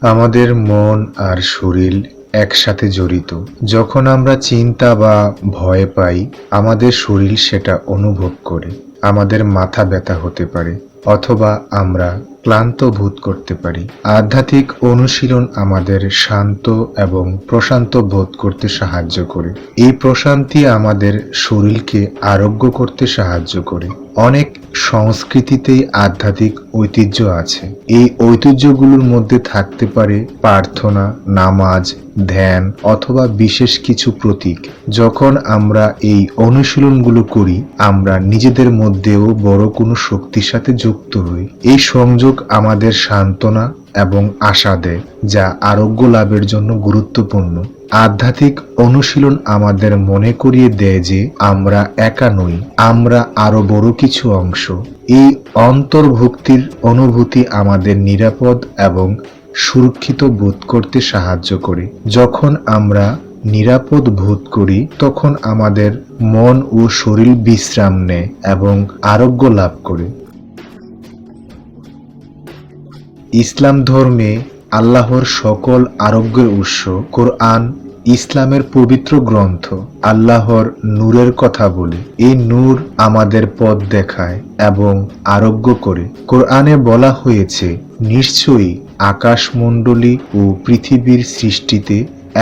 আমাদের মন আর শরীর একসাথে জড়িত। যখন আমরা চিন্তা বা ভয় পাই, আমাদের শরীর সেটা অনুভব করে। আমাদের মাথা ব্যথা হতে পারে, অথবা আমরা ক্লান্ত বোধ করতে পারি। আধ্যাত্মিক অনুশীলন আমাদের শান্ত এবং প্রশান্ত বোধ করতে সাহায্য করে। এই প্রশান্তি আমাদের শরীরকে আরোগ্য করতে সাহায্য করে। অনেক সংস্কৃতিতেই আধ্যাত্মিক ঐতিহ্য আছে। এই ঐতিহ্যগুলোর মধ্যে থাকতে পারে প্রার্থনা, নামাজ, ধ্যান অথবা বিশেষ কিছু প্রতীক। যখন আমরা এই অনুশীলনগুলো করি, আমরা নিজেদের মধ্যেও বড় কোনো শক্তির সাথে যুক্ত হই। এই সংযোগ আমাদের সান্ত্বনা এবং আশা দেয়, যা আরোগ্য লাভের জন্য গুরুত্বপূর্ণ। আধ্যাত্মিক অনুশীলন আমাদের মনে করিয়ে দেয় যে আমরা একা নই, আমরা আরও বড় কিছু অংশ। এই অন্তর্ভুক্তির অনুভূতি আমাদের নিরাপদ এবং সুরক্ষিত বোধ করতে সাহায্য করে। যখন আমরা নিরাপদ বোধ করি, তখন আমাদের মন ও শরীর বিশ্রাম নেয় এবং আরোগ্য লাভ করে। ইসলাম ধর্মে আল্লাহর সকল আরোগ্যের উৎস কোরআন, ইসলামের পবিত্র গ্রন্থ, আল্লাহর নূরের কথা বলে। এই নূর আমাদের পথ দেখায় এবং আরোগ্য করে। কোরআনে বলা হয়েছে, নিশ্চয়ই আকাশমণ্ডলী ও পৃথিবীর সৃষ্টিতে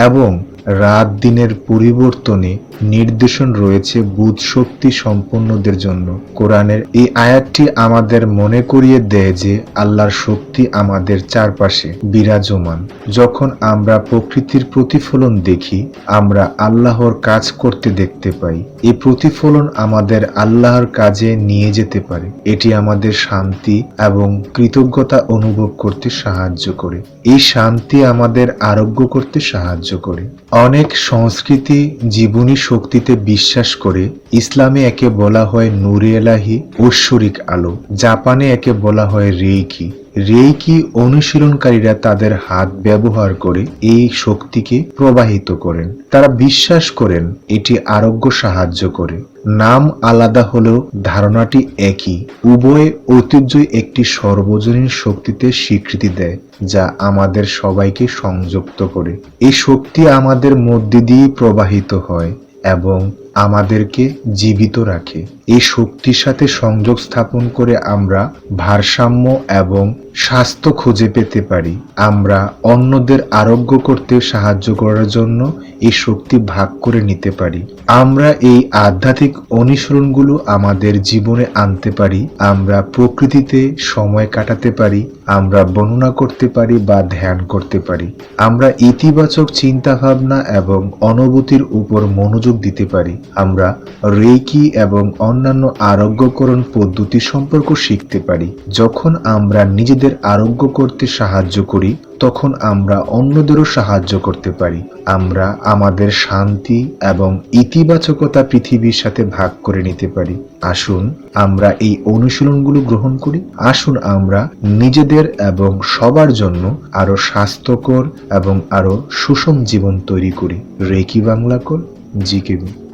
এবং রাত দিনের পরিবর্তনে নির্দেশন রয়েছে বুধ শক্তি সম্পন্নদের জন্য। কোরআনের এই আয়াতটি আমাদের মনে করিয়ে দেয় যে আল্লাহর শক্তি আমাদের চারপাশে বিরাজমান। যখন আমরা প্রকৃতির প্রতিফলন দেখি, আমরা আল্লাহর কাজ করতে দেখতে পাই। এই প্রতিফলন আমাদের আল্লাহর কাজে নিয়ে যেতে পারে। এটি আমাদের শান্তি এবং কৃতজ্ঞতা অনুভব করতে সাহায্য করে। এই শান্তি আমাদের আরোগ্য করতে সাহায্য করে। অনেক সংস্কৃতি জীবনী শক্তিতে বিশ্বাস করে, ইসলামে একে বলা হয় নূরে এলাহি ঐশ্বরিক আলো, জাপানে একে বলা হয় রেইকি। রেইকি অনুশীলনকারীরা তাদের হাত ব্যবহার করে এই শক্তিকে প্রবাহিত করেন। তারা বিশ্বাস করেন, এটি আরোগ্য সাহায্য করে। নাম আলাদা হলেও ধারণাটি একই। উভয় ঐতিহ্য একটি সর্বজনীন শক্তিতে স্বীকৃতি দেয়, যা আমাদের সবাইকে সংযুক্ত করে। এই শক্তি আমাদের মধ্যে দিয়ে প্রবাহিত হয় এবং আমাদেরকে জীবিত রাখে। এই শক্তির সাথে সংযোগ স্থাপন করে আমরা ভারসাম্য এবং স্বাস্থ্য খুঁজে পেতে পারি। আমরা অন্যদের আরোগ্য করতে সাহায্য করার জন্য এই শক্তি ভাগ করে নিতে পারি। আমরা এই আধ্যাত্মিক অনুসরণগুলো আমাদের জীবনে আনতে পারি। আমরা প্রকৃতিতে সময় কাটাতে পারি। আমরা বর্ণনা করতে পারি বা ধ্যান করতে পারি। আমরা ইতিবাচক চিন্তা ভাবনা এবং অনুভূতির উপর মনোযোগ দিতে পারি। আমরা রেকি এবং অন্যান্য আরোগ্যকরণ পদ্ধতি সম্পর্ক শিখতে পারি। যখন আমরা নিজেদের আরোগ্য করতে সাহায্য করি, তখন আমরা অন্যদেরও সাহায্য করতে পারি। আমরা আমাদের শান্তি এবং ইতিবাচকতা পৃথিবীর সাথে ভাগ করে নিতে পারি। আসুন আমরা এই অনুশীলনগুলো গ্রহণ করি। আসুন আমরা নিজেদের এবং সবার জন্য আরও স্বাস্থ্যকর এবং আরও সুষম জীবন তৈরি করি। রেকি বাংলা কর জিকেবি।